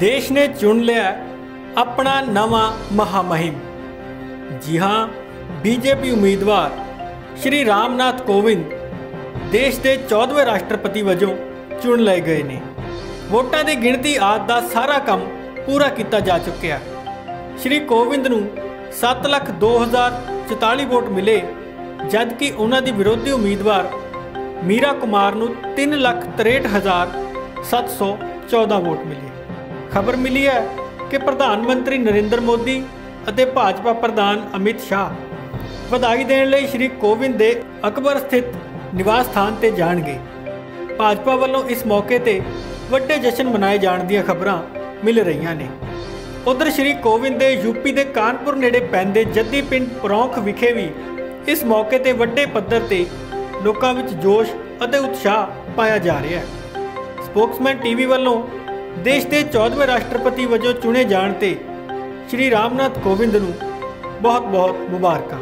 ਦੇਸ਼ ਨੇ ਚੁਣ ਲਿਆ ਆਪਣਾ ਨਵਾਂ ਮਹਾਮਹਿਮ। ਜੀ ਹਾਂ ਬੀਜੇਪੀ ਉਮੀਦਵਾਰ ਸ਼੍ਰੀ ਰਾਮਨਾਥ ਕੋਵਿੰਦ ਦੇਸ਼ ਦੇ 14ਵੇਂ ਰਾਸ਼ਟਰਪਤੀ ਵਜੋਂ ਚੁਣ ਲਏ ਗਏ ਨੇ। ਵੋਟਾਂ ਦੀ ਗਿਣਤੀ ਆਦਿ ਦਾ ਸਾਰਾ ਕੰਮ ਪੂਰਾ ਕੀਤਾ ਜਾ ਚੁੱਕਿਆ। ਸ਼੍ਰੀ ਕੋਵਿੰਦ ਨੂੰ 7,02,044 ਵੋਟ ਮਿਲੇ ਜਦਕਿ ਉਹਨਾਂ ਦੀ ਵਿਰੋਧੀ ਉਮੀਦਵਾਰ ਮੀਰਾ ਕੁਮਾਰ ਨੂੰ 3,63,714 ਵੋਟ ਮਿਲੀ। ਖਬਰ ਮਿਲੀ ਹੈ ਕਿ ਪ੍ਰਧਾਨ ਮੰਤਰੀ ਨਰਿੰਦਰ ਮੋਦੀ ਅਤੇ ਭਾਜਪਾ ਪ੍ਰਧਾਨ ਅਮਿਤ ਸ਼ਾਹ ਵਧਾਈ ਦੇਣ ਲਈ ਸ਼੍ਰੀ ਕੋਵਿੰਦ ਦੇ ਅਕਬਰ ਸਥਿਤ ਨਿਵਾਸ ਸਥਾਨ ਤੇ ਜਾਣਗੇ। ਭਾਜਪਾ ਵੱਲੋਂ ਇਸ ਮੌਕੇ ਤੇ ਵੱਡੇ ਜਸ਼ਨ ਮਨਾਏ ਜਾਣ ਦੀਆਂ ਖਬਰਾਂ ਮਿਲ ਰਹੀਆਂ ਨੇ। ਉਧਰ ਸ਼੍ਰੀ ਕੋਵਿੰਦ ਦੇ ਯੂਪੀ ਦੇ ਕਾਨਪੁਰ ਨੇੜੇ ਪੈਂਦੇ ਜੱਦੀ ਪਿੰਡ ਪਰੌਂਖ ਵਿਖੇ ਵੀ ਇਸ ਮੌਕੇ ਤੇ ਵੱਡੇ ਪੱਧਰ ਤੇ ਲੋਕਾਂ ਵਿੱਚ ਜੋਸ਼ ਅਤੇ ਉਤਸ਼ਾਹ ਪਾਇਆ ਜਾ ਰਿਹਾ ਹੈ। ਸਪੋਕਸਮੈਨ ਟੀਵੀ ਵੱਲੋਂ ਦੇਸ਼ ਦੇ 14ਵੇਂ ਰਾਸ਼ਟਰਪਤੀ ਵਜੋਂ ਚੁਣੇ ਜਾਣ ਤੇ ਸ਼੍ਰੀ ਰਾਮਨਾਥ ਕੋਵਿੰਦ ਨੂੰ ਬਹੁਤ-ਬਹੁਤ ਮੁਬਾਰਕਾਂ।